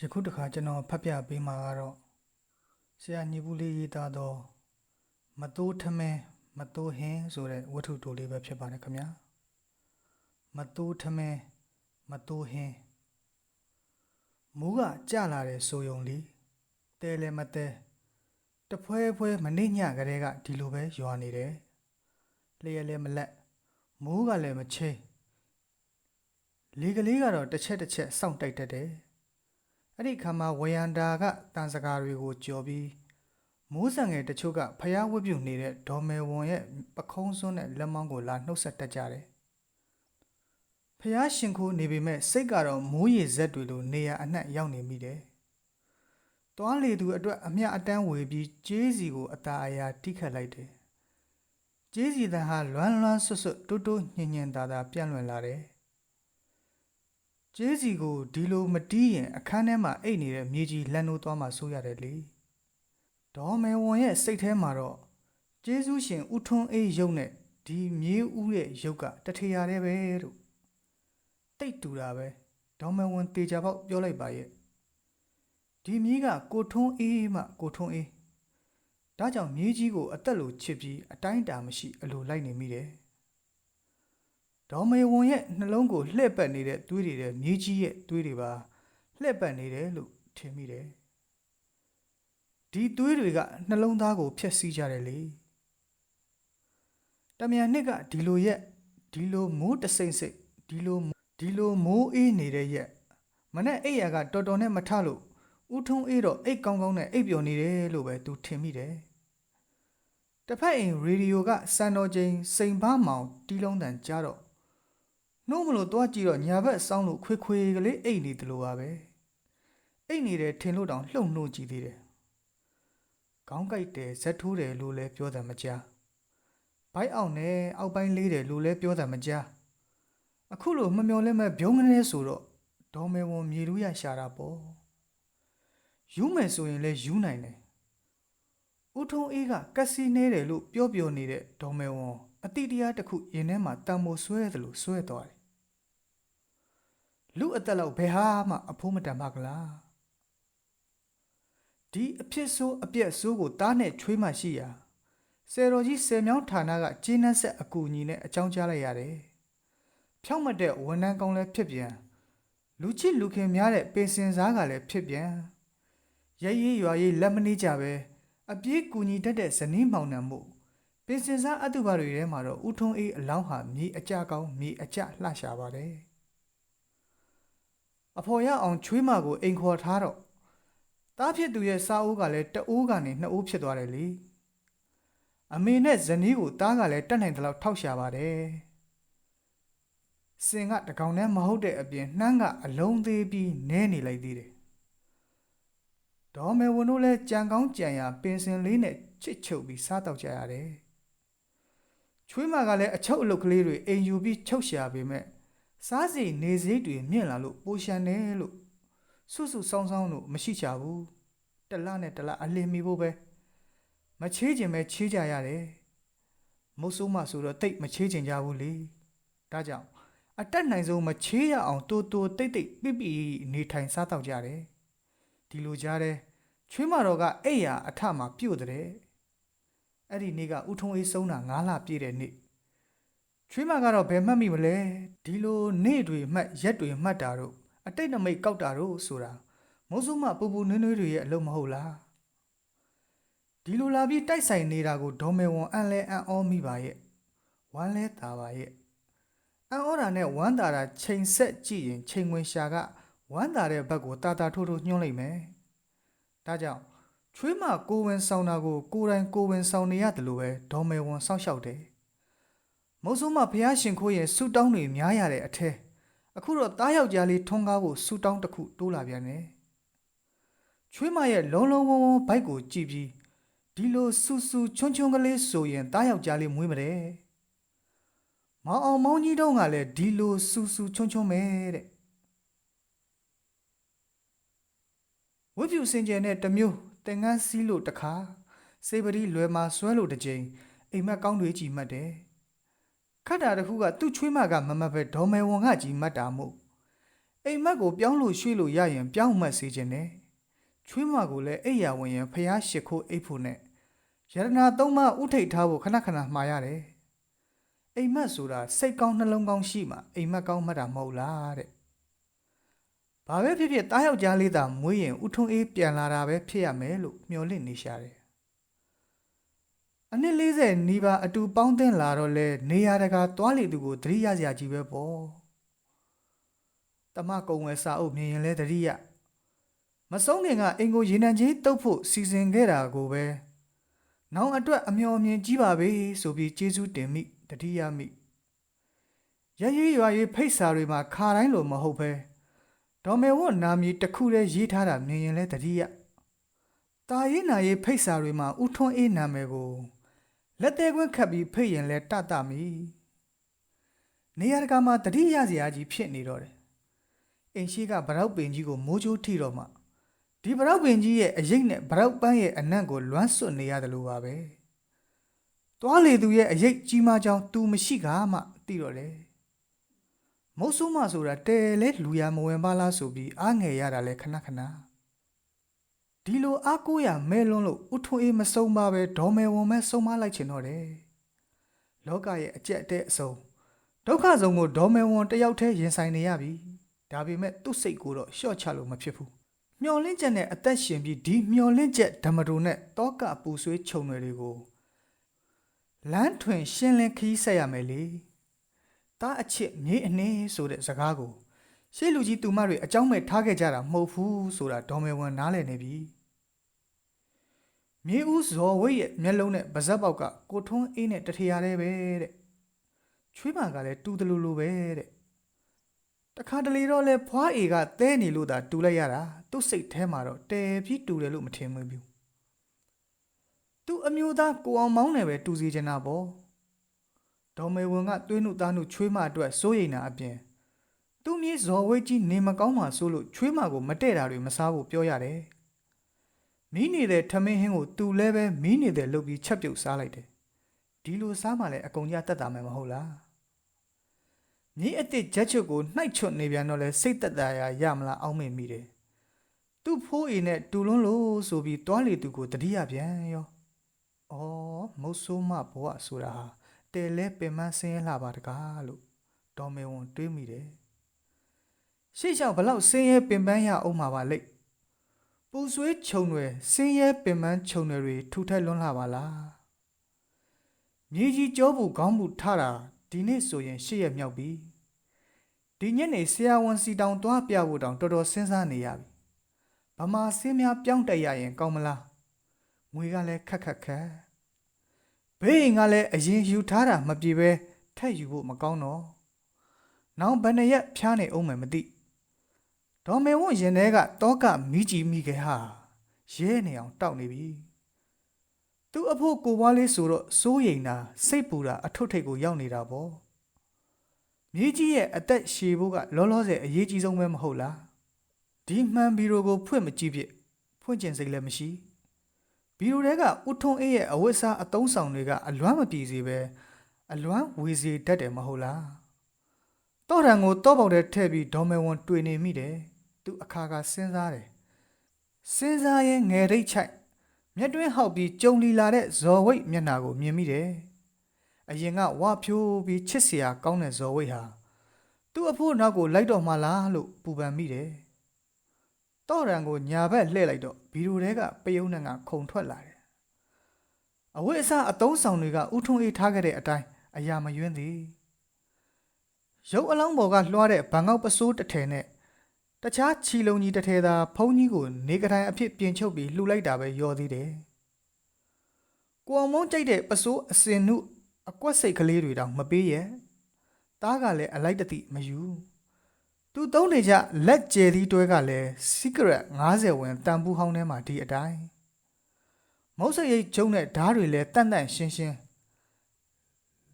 ယခုတစ်ခါကျွန်တော်ဖတ်ပြပေးမှာကတော့ဆရာညီဘူးလေးရေးသားသောမတိုးထမင်းမတိုးဟင်းဆိုတဲ့ဝတ္ထုတိုလေးပဲဖြစ်ပါတယ်ခင်ဗျာမတိုးထမင်းမတိုးဟင်းမူးကကြလာတယ်ဆိုယုံလीတဲလဲမတဲတဖွဲဖွဲမနှိမ့်ညကလေးကဒီလိုပဲရွာနေတယ်လျက်လဲမလက်မိုးကလည်းမချင်းလေကလေးကတော့တစ်ချက်တစ်ချက်စောင့်တိုက်တတ်တယ် အဲ့ဒီခါမှာဝယန္တာကတန်စကားတွေကိုကြော်ပြီးမိုးဆန်ငယ်တချို့ကဖျားဝတ်ပြုနေတဲ့ဒေါ်မယ်ဝန်ရဲ့ပခုံးစွန်းတဲ့လက်မောင်းကိုလာနှုတ်ဆက်တတ်ကြတယ်။ဖျားရှင်ခိုးနေပေမဲ့စိတ်ကတော့မိုးရေဇက်တွေလိုနေရာအနှံ့ရောက်နေမိတယ်။တွားလေသူအတွက်အမျှအတန်းဝေပြီးကျေးစီကိုအตาအယာတိခတ်လိုက်တယ်။ကျေးစီတန်ဟာလွမ်းလွမ်းဆွတ်ဆွတ်တိုးတိုးညင်ညင်သာသာပြန့်လွင့်လာတယ်။ ကျေးစီကိုဒီလိုမတီးရင်အခန်းထဲမှာအိတ်နေတဲ့မြေကြီးလန်နိုးသွားမှဆိုရတယ်လေဒေါ်မေဝန်ရဲ့စိတ်ထဲမှာတော့ကျေးဇူးရှင်ဦးထွန်းအေးရုပ်နဲ့ဒီမြေဦးရဲ့ရုပ်ကတထရာတဲ့ပဲလို့တိတ်တူတာပဲဒေါ်မေဝန်တေချာပေါက်ပြောလိုက်ပါရဲ့ဒီမြေးကကိုထွန်းအေးမှကိုထွန်းအေးဒါကြောင့်မြေကြီးကိုအသက်လိုချစ်ပြီးအတိုင်းအတာမရှိအလိုလိုက်နေမိတယ် ဒေါ်မေဝန်ရဲ့နှလုံးကိုလှည့်ပတ်နေတဲ့သွေးတွေတဲ့မြေကြီးရဲ့သွေးတွေပါလှည့်ပတ်နေတယ်လို့ထင်မိတယ်ဒီသွေးတွေကနှလုံးသားကိုဖျက်ဆီးကြတယ်လေတမြန်နှစ်ကဒီလိုရက်ဒီလိုမိုးတစိမ့်စိမ့်ဒီလိုဒီလိုမိုးအေးနေတဲ့ရက်မနဲ့အိပ်ရာကတော်တော်နဲ့မထလို့ဦးထုံးအေးတော့အိတ်ကောင်းကောင်းနဲ့အိပ်ပျော်နေတယ်လို့ပဲသူထင်မိတယ်တစ်ဖက်အိမ်ရေဒီယိုကစံတော်ချိန်စိန်ဘာမောင်တီးလုံးတန်ကြားတော့ နှုတ်မလို့တွားကြည့်တော့ညာဘက်စောင်းလို့ခွေခွေကလေးအိတ်နေတယ်လို့ပါပဲအိတ်နေတယ်ထင်လို့တောင်လှုပ်နှိုးကြည့်သေးတယ်ခေါင်းကိုက်တယ်ဇက်ထိုးတယ်လို့လည်းပြောတယ်မကြားဘိုက်အောင်နဲ့အောက်ပိုင်းလေးတယ်လို့လည်းပြောတယ်မကြားအခုလိုမမျော်လင့်မဲ့ဘုံကနေဆိုတော့ဒေါ်မေဝန်မြေလူရရှာတာပေါ့ယူမယ်ဆိုရင်လည်းယူနိုင်တယ်ဦးထုံးအေးကကက်စီနေတယ်လို့ပြောပြောနေတဲ့ဒေါ်မေဝန်အတိတရားတစ်ခုရင်ထဲမှာတံမိုးဆွဲတယ်လို့ဆွဲသွားတယ် လူအသက်လောက်ဘယ်ဟာမှအဖိုးမတန်ပါကလားဒီအဖြစ်ဆိုးအပြက်ဆိုးကိုတားနဲ့ချွေးမှရှိရာဆယ်တော်ကြီးဆယ်မြောင်းဌာနကကျင်းနှက်ဆက်အကူအညီနဲ့အကြောင်းကြားလိုက်ရတယ်ဖြောင့်မတ်တဲ့ဝန်ထမ်းကောင်းလည်းဖြစ်ပြန်လူချစ်လူခင်များတဲ့ပင်စင်စားကလည်းဖြစ်ပြန်ရဲရဲရွာရဲလက်မနှီးကြပဲအပြေးကူညီတတ်တဲ့ဇနီးမောင်နှံမှုပင်စင်စားအတုပါတွေထဲမှာတော့ဥထုံးအေးအလောင်းဟာမြေအကြကောင်းမြေအကြလှရှာပါတယ် အဖော်ရအောင်ချွေးမကိုအိမ်ခေါ်ထားတော့တားဖြစ်သူရဲ့စာအိုးကလည်းတအိုးကနေနှစ်အိုးဖြစ်သွားတယ်လေအမေနဲ့ဇနီးကိုတားကလည်းတက်နိုင်တဲ့လောက်ထောက်ရှာပါတယ်စင်ကတကောင်နဲ့မဟုတ်တဲ့အပြင်နှမ်းကအလုံးသေးပြီးနဲနေလိုက်သေးတယ်ဒေါ်မေဝန်တို့လည်းကြံကောင်းကြံရပင်စင်လေးနဲ့ချစ်ချုပ်ပြီးစားတော့ကြရတယ်ချွေးမကလည်းအချုပ်အလုပ်ကလေးတွေအိမ်ယူပြီးချုပ်ရှာပေမဲ့ စားစီနေစရိတ်တွေမြင့်လာလို့ပိုရှန်တယ်လို့စွတ်စွတ်ဆောင်းဆောင်းလို့မရှိချဘူးတလနဲ့တလအလင်းမီဖို့ပဲမချေးခြင်းပဲချေးကြရတယ်မုတ်ဆိုးမဆိုတော့တိတ်မချေးခြင်းကြဘူးလေဒါကြောင့်အတက်နိုင်ဆုံးမချေးရအောင်တိုးတိုးတိတ်တိတ်ပြပြနေထိုင်စားတော့ကြတယ်ဒီလိုကြားတယ်ချွေးမတော်ကအိတ်ရအထမှာပြုတ်တဲ့အဲ့ဒီနေ့ကဥထုံးအေးဆုံးတာ9လပြည့်တဲ့နေ့ ချွေးမကတော့ဘယ်မှတ်မိမလဲဒီလိုနေ့တွေမှတ်ရက်တွေမှတ်တာတို့အတိတ်နမိတ်ကောက်တာတို့ဆိုတာမုံစုမပူပူနွေးနွေးတွေရဲ့အလုပ်မဟုတ်လားဒီလိုလာပြီးတိုက်ဆိုင်နေတာကိုဒေါ်မေဝန်အန်လဲအန်အောမိပါရဲ့ဝမ်းလဲတာပါရဲ့အန်အောတာနဲ့ဝမ်းတာတာချိန်ဆက်ကြည့်ရင်ချိန်ဝင်ရှာကဝမ်းတာတဲ့ဘက်ကိုတာတာထိုးထိုးညှိုးလိုက်မယ်ဒါကြောင့်ချွေးမကိုဝင်ဆောင်တာကိုကိုယ်တိုင်ကိုဝင်ဆောင်နေရတယ်လို့ပဲဒေါ်မေဝန်စောင့်ရှောက်တယ် မုံဆိုးမဘုရားရှင်ခိုးရဲ့ဆူတောင်းတွေများရတဲ့အထဲအခုတော့တားယောက်ျားလေးထွန်းကားဖို့ဆူတောင်းတစ်ခုတိုးလာပြန်တယ်ချွေးမရဲ့လုံးလုံးဝုံဝုံဘိုက်ကိုကြည့်ပြီးဒီလိုဆူဆူချွန်းချွန်းကလေးဆိုရင်တားယောက်ျားလေးမွေးမတယ်မောင်အောင်မောင်ကြီးတုံးကလည်းဒီလိုဆူဆူချွန်းချွန်းပဲတဲ့ဝိဖြူစင်ကြယ်နဲ့တစ်မျိုးတင်ငန်းစီးလို့တစ်ခါစေပရီလွယ်မှာဆွဲလို့တစ်ကြိမ်အိမ်မက်ကောင်းတွေကြည်မှတ်တယ် ခတ်တာတစ်ခုကသူ့ချွေးမကမမတ်ပဲဒေါ်မယ်ဝန်ကကြီးမှတ်တာမို့အိမ်မက်ကိုပြောင်းလို့ရွှေ့လို့ရရင်ပြောင်းမှတ်စေခြင်းနဲ့ချွေးမကိုလည်းအိယာဝင်ရင်ဖျားရှိခိုးအိတ်ဖို့နဲ့ယရနာသုံးပါးဥထိတ်ထားဖို့ခဏခဏမှားရတယ်အိမ်မက်ဆိုတာစိတ်ကောင်းနှလုံးကောင်းရှိမှအိမ်မက်ကောင်းမှတ်တာမဟုတ်လားတဲ့ဘာပဲဖြစ်ဖြစ်တားယောက်ျားလေးသာမွေးရင်ဥထုံးအေးပြန်လာတာပဲဖြစ်ရမယ်လို့မျှော်လင့်နေရှာတယ် အနည်း40နီးပါးအတူပေါင်းသင်းလာတော့လဲနေရတကာသွားလေသူကိုသတိရစရာကြီးပဲပေါ့တမကုံဝယ်စာအုပ်မြင်ရင်လဲသတိရမဆုံးခင်ကအင်ကိုရေနံကြီးတုပ်ဖို့စီစဉ်ခဲ့တာကိုပဲနောင်အတွက်အမျော်အမြင်ကြီးပါပဲဆိုပြီးကျေးဇူးတင်မိတတိယမိရရွရွရွဖိတ်စာတွေမှာခါတိုင်းလိုမဟုတ်ပဲဒေါ်မေဝတ်နာမည်တစ်ခုတည်းရေးထားတာမြင်ရင်လဲတတိယတာရေးနာရေးဖိတ်စာတွေမှာဥထွန်းအေးနာမည်ကို လက်သေးခွင့်ခတ်ပြီးဖိတ်ရင်လဲတတမီနေရာတကာမှာတတိယစရာကြီးဖြစ်နေတော့တယ်အင်ရှိကဗရောက်ပင်ကြီးကိုမိုးချိုးထိတော့မှဒီဗရောက်ပင်ကြီးရဲ့အရိတ်နဲ့ဗရောက်ပန်းရဲ့အနံ့ကိုလွမ်းဆွတ်နေရတယ်လို့ပါပဲသွားလေသူရဲ့အရိတ်ကြီးမားကြောင်း तू မရှိကမှသိတော့တယ်မုတ်ဆိုးမဆိုတာတဲလဲလူရမဝင်ပါလားဆိုပြီးအားငယ်ရတာလဲခဏခဏ ဒီလိုအားကိုးရမဲလွန်းလို့ဥထွန်းအေးမဆုံးပါပဲဒေါ်မဲဝန်မဲဆုံးမလိုက်ချင်တော့တယ်လောကရဲ့အကျက်အတဲ့အစုံဒုက္ခဆုံးကိုဒေါ်မဲဝန်တယောက်တည်းရင်ဆိုင်နေရပြီဒါပေမဲ့သူ့စိတ်ကိုတော့လျှော့ချလို့မဖြစ်ဘူးမျော်လင့်ချက်နဲ့အသက်ရှင်ပြီးဒီမျော်လင့်ချက်ဓမ္မတိုနဲ့တောကပူဆွေးခြုံတွေကိုလမ်းထွင်ရှင်းလင်းခီးဆက်ရမယ်လေတားအချစ်မြေးအနှင်းဆိုတဲ့စကားကိုရှေ့လူကြီးသူမတွေအကြောင်းမဲ့ထားခဲ့ကြတာမဟုတ်ဘူးဆိုတာဒေါ်မေဝန်နားလည်နေပြီ မြေဦးဇော်ဝိတ်ရဲ့မျက်လုံးနဲ့ပါဇက်ပေါက်ကကိုထွန်းအေးနဲ့တထရာလေးပဲတဲ့ချွေးမကလည်းတူတယ်လို့လိုပဲတဲ့တခါတလေတော့လဲဖွားအေကတဲနေလို့သာတူလိုက်ရတာသူ့စိတ်ထဲမှာတော့တဲပြီးတူတယ်လို့မထင်ဘူးသူအမျိုးသားကိုအောင်မောင်းနေပဲတူစီချင်တာပေါ့ဒေါ်မေဝန်ကသွေးနှုတ်သားနှုတ်ချွေးမအတွက်စိုးရိမ်တာအပြင်သူ့မြေဇော်ဝိတ်ကြီးနေမကောင်းမှဆိုလို့ချွေးမကိုမတဲ့တာတွေမစားဖို့ပြောရတယ် မီးနေတဲ့ထမင်းဟင်းကိုသူလည်းပဲမီးနေတဲ့လုပ်ပြီးချက်ပြုတ်စားလိုက်တယ်ဒီလိုစားမှလည်းအကုန်ကြတတ်တာမယ်မဟုတ်လားမြေအစ်စ်ချက်ချွတ်ကိုနှိုက်ချွတ်နေပြန်တော့လဲစိတ်သက်သာရာရမလားအောင်းမင်မိတယ်သူ့ဖိုးအိမ်နဲ့တူလွန်းလို့ဆိုပြီးတွားလေသူကိုတတိယပြန်ရော။အော်မုတ်ဆိုးမဘဝဆိုတာဟာတဲလဲပင်မဆင်းရဲလှပါတကားလို့ဒေါ်မေဝန်တွေးမိတယ်။ရှေ့လျှောက်ဘလောက်ဆင်းရဲပင်ပန်းရအောင်မှာပါလိမ့်။ ပူဆွေးခြုံတွေဆင်းရဲပင်ပန်းခြုံတွေထူထက်လွန်းလာပါလား။မြေကြီးကြောဘူးခေါင်းဘူးထတာဒီနေ့ဆိုရင်ရှေ့ရမြောက်ပြီ။ဒီညနေဆရာဝန်စီတောင်သွားပြဖို့တောင်တော်တော်စဉ်းစားနေရပြီ။ဗမာဆင်းများပြောင်းတက်ရရင်ကောင်းမလား။ငွေကလည်းခက်ခက်ခက်ဘေးအိမ်ကလည်းအရင်ယူထားတာမပြေပဲထက်ယူဖို့မကောင်းတော့နောင်ဘယ်နှရက်ဖျားနေအောင်မယ်မသိ ဒေါ်မေဝွန်ရင်ထဲကတောကမိကြီးမိခဲဟာရဲနေအောင်တောက်နေပြီသူ့အဖို့ကိုပွားလေးဆိုတော့စိုးရိမ်တာစိတ်ပူတာအထွတ်ထိပ်ကိုရောက်နေတာပေါ့မြေကြီးရဲ့အသက်ရှည်ဖို့ကလောလောဆယ်အရေးကြီးဆုံးပဲမဟုတ်လားဒီမှန်ဘီရိုကိုဖွင့်မကြည့်ဖြစ်ဖွင့်ကျင်စိတ်လည်းမရှိဘီရိုတဲကဥထုံအေးရဲ့အဝတ်စားအသုံးဆောင်တွေကအလွမ်းမပြေစေပဲအလွမ်းဝေစေတတ်တယ်မဟုတ်လားတော့ရန်ကိုတော့ပေါက်တဲ့ထည့်ပြီးဒေါ်မဲဝန်တွေ့နေမိတယ် သူအခါကစဉ်းစားတယ်စဉ်းစားရင်ငယ်ရိတ်ချိုက်မျက်တွင်းဟောက်ပြီးကြုံလီလာတဲ့ဇော်ဝိတ်မျက်နှာကိုမြင်မိတယ်အရင်ကဝါဖြိုးပြီးချစ်စရာကောင်းတဲ့ဇော်ဝိတ်ဟာသူ့အဖို့နောက်ကိုလိုက်တော့မှလားလို့ပူပန်မိတယ်တော့ရန်ကိုညာဘက်လှည့်လိုက်တော့ဗီဒီယိုထဲကပယုံနှံကခုံထွက်လာတယ်အဝိအစအတုံးဆောင်တွေကဥထုံအေးထားခဲ့တဲ့အတိုင်းအရာမယွင်းသည်ရုပ်အလောင်းပေါ်ကလွှားတဲ့ဘန်ကောက်ပစိုးတစ်ထည်နဲ့ တခြားချီလုံးကြီးတစ်ထည်သာဖုံးကြီးကိုနေကတိုင်းအဖြစ်ပြင်ချုပ်ပြီးလှူလိုက်တာပဲရောသေးတယ်ကိုအောင်မုန်းကြိုက်တဲ့ပစိုးအစင်နုအကွက်စိတ်ကလေးတွေတောင်မပေးရဲ့တားကလည်းအလိုက်တတိမယူသူသုံးနေကြလက်ကျယ်သီးတွဲကလည်း secret 90ဝင်တန်ပူဟောင်းထဲမှာဒီအတိုင်းမုတ်စရိတ်ကျုံတဲ့ဓားတွေလည်းတန့်တန့်ရှင်းရှင်း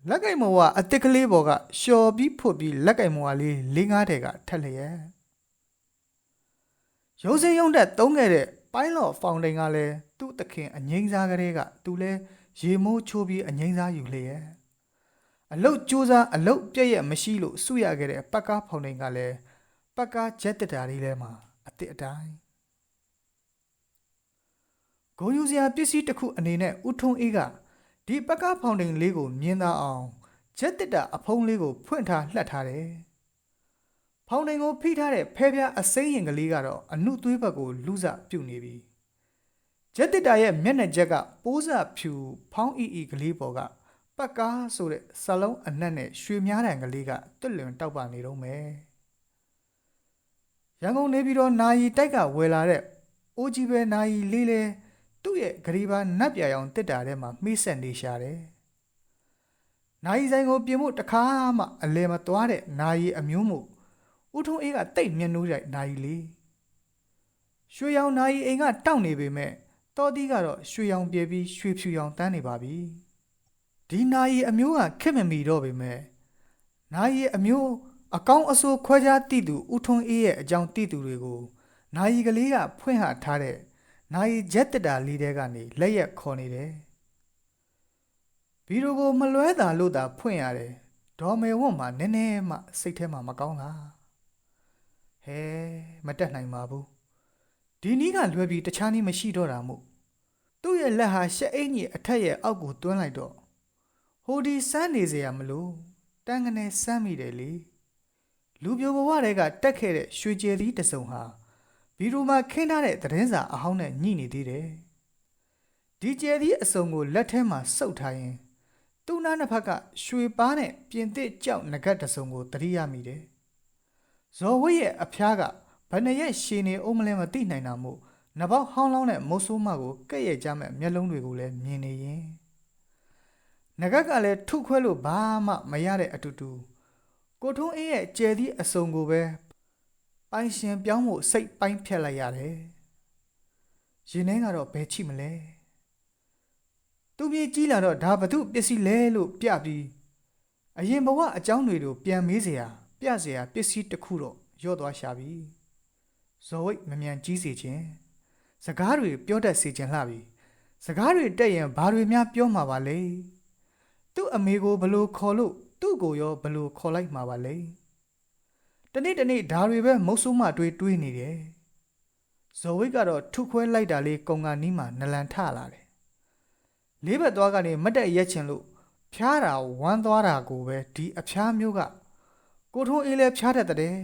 လက်ကင်မောကအစ်စ်ကလေးပေါ်ကလျှော်ပြီးဖွတ်ပြီးလက်ကင်မောကလေးလေးငါးတဲ့ကထက်လျက် ရုံးစင်းရုံးတက်သုံးခဲ့တဲ့ပိုင်းလော့ဖောင်တိန်ကလည်းသူ့သခင်အငိမ့်စားကလေးကသူလဲရေမိုးချိုးပြီးအငိမ့်စားယူလျက်အလုတ်ကြိုးစားအလုတ်ပြည့်ရဲ့မရှိလို့စုရခဲ့တဲ့ပတ်ကားဖောင်တိန်ကလည်းပက္ကာဂျက်တက်တာလေးထဲမှာအစ်စ်အတိုင်းဂုံယူစရာပစ္စည်းတစ်ခုအနေနဲ့ဦးထုံးအေးကဒီပက္ကာဖောင်တိန်လေးကိုမြင်သာအောင်ဂျက်တက်တာအဖုံးလေးကိုဖွင့်ထားလှက်ထားတယ် ဖောင်တိန်ကိုဖိထားတဲ့ဖဲပြားအစိမ်းရင်ကလေးကတော့အနုသွေးဘက်ကိုလူစပြုတ်နေပြီဂျက်တက်တာရဲ့မျက်နှာချက်ကပိုးစဖြူဖောင်းအီအီကလေးပေါ်ကပက္ကာဆိုတဲ့စလုံးအနက်နဲ့ရွှေများတံကလေးကတွတ်လွန်တောက်ပါနေတော့မယ်ရန်ကုန်နေပြီးတော့နာယီတိုက်ကဝယ်လာတဲ့အိုကြီးပဲနာယီလေးလဲသူ့ရဲ့ဂရီဘာနတ်ပြရောင်တစ်တာထဲမှာမှိဆက်နေရှာတယ်။နာယီဆိုင်ကိုပြင်ဖို့တခါမှအလဲမသွားတဲ့နာယီအမျိုးမို့ ဦးထုံးအေးကတိတ်မျက်နှိုးရိုက်နာယီလေးရွှေရောင်နာယီအိမ်ကတောက်နေပေမဲ့တော်တီးကတော့ရွှေရောင်ပြေပြီးရွှေဖြူရောင်တန်းနေပါပြီ။ဒီနာယီအမျိုးကခက်မမီတော့ပေမဲ့နာယီအမျိုးအကောင်းအဆိုးခွဲခြားတိသူဦးထွန်းအေးရဲ့အကြောင်းတိသူတွေကိုနာယီကလေးကဖွင့်ဟထားတဲ့နာယီဂျက်တက်တာလေးတဲကနေလက်ရက်ခေါ်နေတယ်။ဗီဒီယိုကိုမလွဲတာလို့သာဖွင့်ရတယ်။ဒေါ်မေဝွန်မှာနည်းနည်းမှစိတ်ထဲမှာမကောင်းလား။ ဟဲမတက်နိုင်ပါဘူး။ဒီနီးကလွယ်ပြီးတခြားနီးမရှိတော့တာမို့သူ့ရဲ့လက်ဟာရှက်အိတ်ကြီးအထက်ရဲ့အောက်ကိုတွန်းလိုက်တော့ဟိုဒီစမ်းနေစရာမလိုတန်းကနေစမ်းမိတယ်လေ။လူပြိုဘဝတွေကတက်ခဲ့တဲ့ရွှေကျယ်သီးတစ်စုံဟာဘီရူမှာခင်းထားတဲ့သတင်းစာအဟောင်းနဲ့ညှိနေသေးတယ်။ဒီကျယ်သီးအစုံကိုလက်ထဲမှာစုပ်ထားရင်သူ့နားနှစ်ဖက်ကရွှေပါးနဲ့ပြင်သစ်ကြောက်ငကတ်တစ်စုံကိုတတိရမိတယ်။ ဇော်ဝိရဲ့အဖျားကဘယ်နှရက်ရှည်နေအောင်မလဲမသိနိုင်တာမို့နဘောက်ဟောင်းလောင်းတဲ့မုတ်ဆိုးမကိုကဲ့ရဲ့ကြမဲ့မျက်လုံးတွေကိုလည်းမြင်နေရင်ငကတ်ကလည်းထုခွဲလို့ဘာမှမရတဲ့အတူတူ ကိုထုံးအေးရဲ့ကျယ်သည့်အစုံကိုပဲပိုင်ရှင်ပြောင်းဖို့စိတ်ပိုင်းဖြတ်လိုက်ရတယ်။ရင်ထဲကတော့ဘယ်ချိမလဲ။သူပြေးကြီးလာတော့ဒါဘသူပစ္စည်းလဲလို့ပြပြီးအရင်ဘဝအကြောင်းတွေကိုပြန်မေးเสีย ပြစရာပစ္စည်းတစ်ခုတော့ရော့သွားရှာပြီဇော်ဝိတ်မမြန်ကြီးစေခြင်းစကားတွေပြောတတ်စေခြင်းလှပြီစကားတွေတက်ရင်ဘာတွေများပြောမှာပါလဲသူ့အမေကိုဘလို့ခေါ်လို့သူ့ကိုရောဘလို့ခေါ်လိုက်မှာပါလဲတနေ့တနေ့ဒါတွေပဲမုတ်ဆိုးမှတွေးတွေးနေတယ်ဇော်ဝိတ်ကတော့ထုခွဲလိုက်တာလေးကုံကနီးမှနလန်ထလာတယ်လေးဘက်သွားကနေမတ်တက်ရက်ချင်လို့ဖျားတာဝမ်းသွားတာကိုပဲဒီအဖျားမျိုးက ကိုထုံးအေးလဲဖျားတတ်တဲ့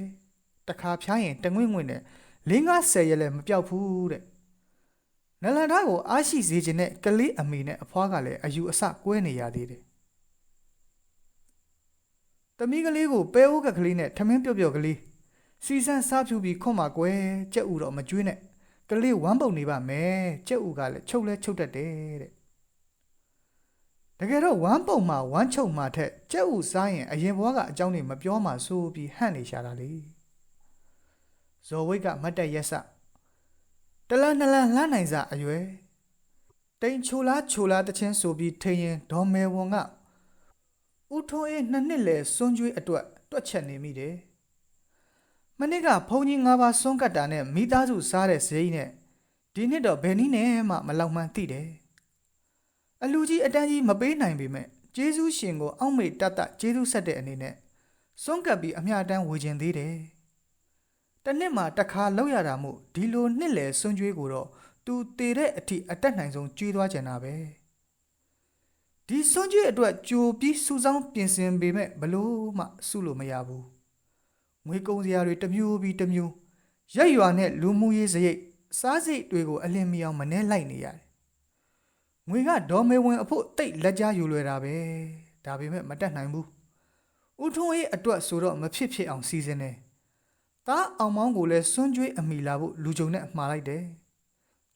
တခါဖျားရင်တငွင့်ငွင့်နဲ့လင်းကားဆယ်ရက်လဲမပြောက်ဘူးတဲ့နလန်သားကိုအားရှိစေခြင်းနဲ့ကလေးအမေနဲ့အဖွားကလည်းအယူအဆကွဲနေရသေးတယ်တမီးကလေးကိုပဲအိုးကကလေးနဲ့ထမင်းပြုတ်ပြုတ်ကလေးစီစန်းစားဖြူပြီးခွန်မှာကွယ်ကြက်ဥတော့မကျွေးနဲ့ကလေးဝမ်းပုတ်နေပါမယ်ကြက်ဥကလည်းချုပ်လဲချုပ်တတ်တယ်တဲ့ တကယ်တော့ဝမ်းပုတ်မှာဝမ်းချုပ်မှာထက်ကြက်ဥစားရင်အရင်ဘွားကအကြောင်းတွေမပြောမှဆိုပြီးဟန့်နေရှာတာလေဇော်ဝိတ်ကမတ်တက်ရက်စတလန်းနှလန်းလှမ်းနိုင်စားအရွယ်တိန်ချိုလားချိုလားတချင်းဆိုပြီးထင်ရင်ဒေါ်မဲဝန်ကဦးထွန်းအေးနှစ်နှစ်လဲစွန်းကျွေးအတွက်တွက်ချက်နေမိတယ်။မနစ်ကဘုံကြီး၅ပါးစွန်းကတ်တာနဲ့မိသားစုစားတဲ့ဈေးနဲ့ဒီနှစ်တော့ဘယ်နည်းနဲ့မှမလောက်မှန်းသိတယ်။ အလူကြီးအတန်းကြီးမပေးနိုင်ပေမဲ့ဂျေဇုရှင်ကိုအောက်မေ့တတ်တဂျေဇုဆက်တဲ့အနေနဲ့စွန်းကတ်ပြီးအမျှတန်းဝေခြင်းသေးတယ်။တနှစ်မှာတစ်ခါလောက်ရတာမို့ဒီလိုနှစ်လဲစွန်းကျွေးကိုတော့သူတည်တဲ့အထိအတက်နိုင်ဆုံးကျွေးသွားကြတာပဲ။ဒီစွန့်ကြည့်အတွက်ကြိုပြီးစူဆောင်းပြင်ဆင်ပေမဲ့ဘလို့မှစုလို့မရဘူးငွေကုန်စရာတွေတစ်မျိုးပြီးတစ်မျိုးရက်ရွာနဲ့လူမှုရေးစရိတ်စားစိတ်တွေကိုအလင်းမီအောင်မနှဲလိုက်နေရတယ် ငွေကဒေါ်မေဝင်အဖို့တိတ်လက်ကြားယူလွယ်တာပဲဒါပေမဲ့မတက်နိုင်ဘူးဦးထွန်းရေးအတွက်ဆိုတော့မဖြစ်ဖြစ်အောင်စီစဉ်နေသားအောင်မောင်းကိုလည်းစွန့်ကြွေးအမိလာဖို့လူကြုံနဲ့မှားလိုက်တယ်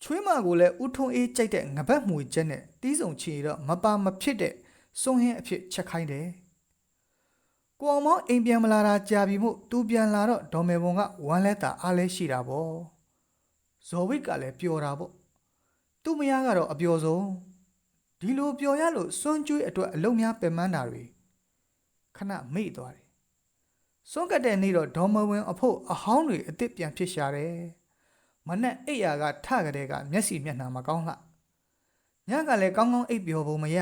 ချွေးမကိုလည်းဥထုံအေးကြိုက်တဲ့ငပတ်မှွေချက်နဲ့တီးစုံချီတော့မပါမဖြစ်တဲ့စွန့်ဟင်းအဖြစ်ချက်ခိုင်းတယ်။ကိုအောင်မောင်းအိမ်ပြန်မလာတာကြာပြီမို့သူပြန်လာတော့ဒေါ်မေဘုံကဝမ်းလဲတာအားလဲရှိတာပေါ့။ဇော်ဝိတ်ကလည်းပျော်တာပေါ့။ သူ့မယားကတော့အပျော်ဆုံးဒီလိုပျော်ရလို့စွန့်ကျွေးအတွက်အလုံးများပင်ပန်းတာတွေခဏမေ့သွားတယ်။စွန့်ကတ်တဲ့နေ့တော့ဒေါ်မဝင်အဖို့အဟောင်းတွေအစ်စ်ပြန်ဖြစ်ရှာတယ်။မနဲ့အိပ်ရာကထကြတဲ့ကမျက်စိမျက်နှာမကောင်းလှညကလည်းကောင်းကောင်းအိပ်ပျော်ဖို့မရ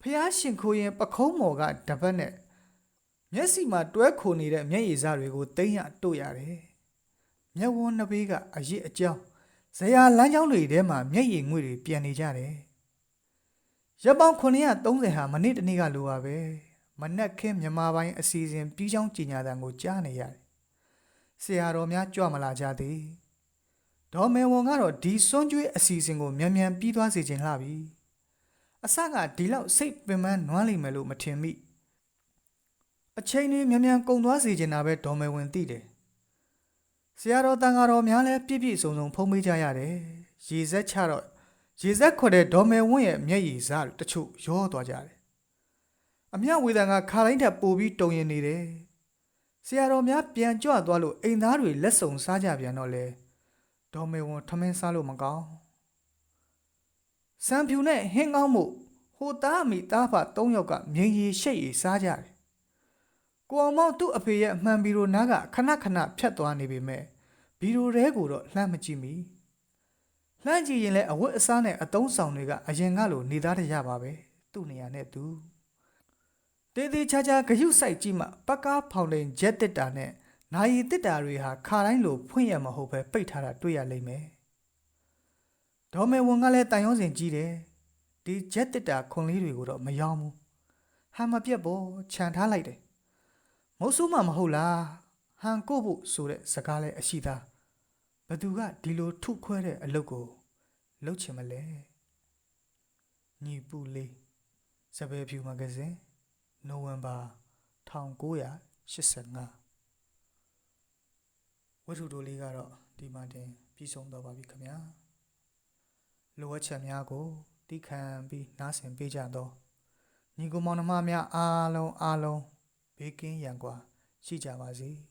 ဖះရှင်ခိုးရင်ပခုံးမော်ကတပတ်နဲ့မျက်စိမှာတွဲခိုနေတဲ့မျက်ရည်စတွေကိုတိမ့်ရတို့ရတယ်မျက်ဝန်းနှစ်ဘေးကအရစ်အကြောင်း ဇရာလမ်းကြောင်းတွေထဲမှာမျက်ရည်ငွေ့တွေပြန်နေကြတယ်ရပ်ပေါင်း930ဟာမနေ့တနေ့ကလိုပါပဲမနက်ခင်းမြန်မာပိုင်းအစီအစဉ်ပြီးချောင်းကြီးညာတန်ကိုကြားနေရတယ်ဆရာတော်များကြွမလာကြသေးဒေါ်မေဝန်ကတော့ဒီစွန့်ကြွေးအစီအစဉ်ကိုမြန်မြန်ပြီးသွားစေချင်လှပြီအစကဒီလောက်စိတ်ပင်ပန်းနွမ်းလိမ့်မယ်လို့မထင်မိအချိန်လေးမြန်မြန်ကုန်သွားစေချင်တာပဲဒေါ်မေဝန်သိတယ် ဆရာတော်တန်ဃာတော်များလည်းပြည့်ပြည့်စုံစုံဖုံးပေးကြရတယ်ရေဆက်ချတော့ရေဆက်ခွက်တဲ့ဒေါ်မေဝန်းရဲ့မျက်ရည်စားတချို့ရောသွားကြတယ်အမြဝေဒန်ကခါတိုင်းထက်ပိုပြီးတုံရင်နေတယ်ဆရာတော်များပြန်ကြွသွားလို့အိမ်သားတွေလက်ဆောင်စားကြပြန်တော့လေဒေါ်မေဝန်ထမင်းစားလို့မကောင်းစံဖြူနဲ့ဟင်းကောင်းမှုဟိုသားအမိသားဖ၃ယောက်ကမြင်ရီရှိတ်ရီစားကြတယ် ကိုအောင်မောင်သူ့အဖေရဲ့အမှန်ဘီရိုနားကခဏခဏဖြတ်သွားနေပေမဲ့ဘီရိုတဲကိုတော့လှမ်းမကြည့်မီလှမ်းကြည့်ရင်လည်းအဝတ်အစားနဲ့အတုံးဆောင်တွေကအရင်ကလိုနေသားတရပါပဲသူ့နေရာနဲ့သူတေးသေးချာချာဂယုစိုက်ကြည့်မှပကားဖောင်လိန်ဂျက်တစ်တာနဲ့နာယီတစ်တာတွေဟာခါတိုင်းလိုဖွင့်ရမဟုတ်ပဲပိတ်ထားတာတွေ့ရလိမ့်မယ်။ဒေါ်မေဝန်ကလည်းတန်ရုံးစင်ကြီးတယ်။ဒီဂျက်တစ်တာခွန်လေးတွေကိုတော့မယောင်းဘူး။ဟန်မပြတ်ပေါ်ခြံထားလိုက်တယ်။ မဟုတ်ဆိုးမှမဟုတ်လား။ဟန်ကို့ဖို့ဆိုတဲ့စကားလည်းအရှိသား။ဘသူကဒီလိုထုခွဲတဲ့အလုပ်ကိုလုပ်ချင်မလဲ။ညီပူလေးစပယ်ဖြူမဂဇင်းနိုဝင်ဘာ1985ဝတ္ထုတိုလေးကတော့ဒီမှာတင်ပြီးဆုံးတော့ပါပြီခင်ဗျာလိုအပ်ချက်များကိုတိခံပြီးနားဆင်ပေးကြတော့ညီကိုမောင်နှမများအားလုံးအားလုံး ဘေးကင်းရန်ကွာရှိကြပါစေ။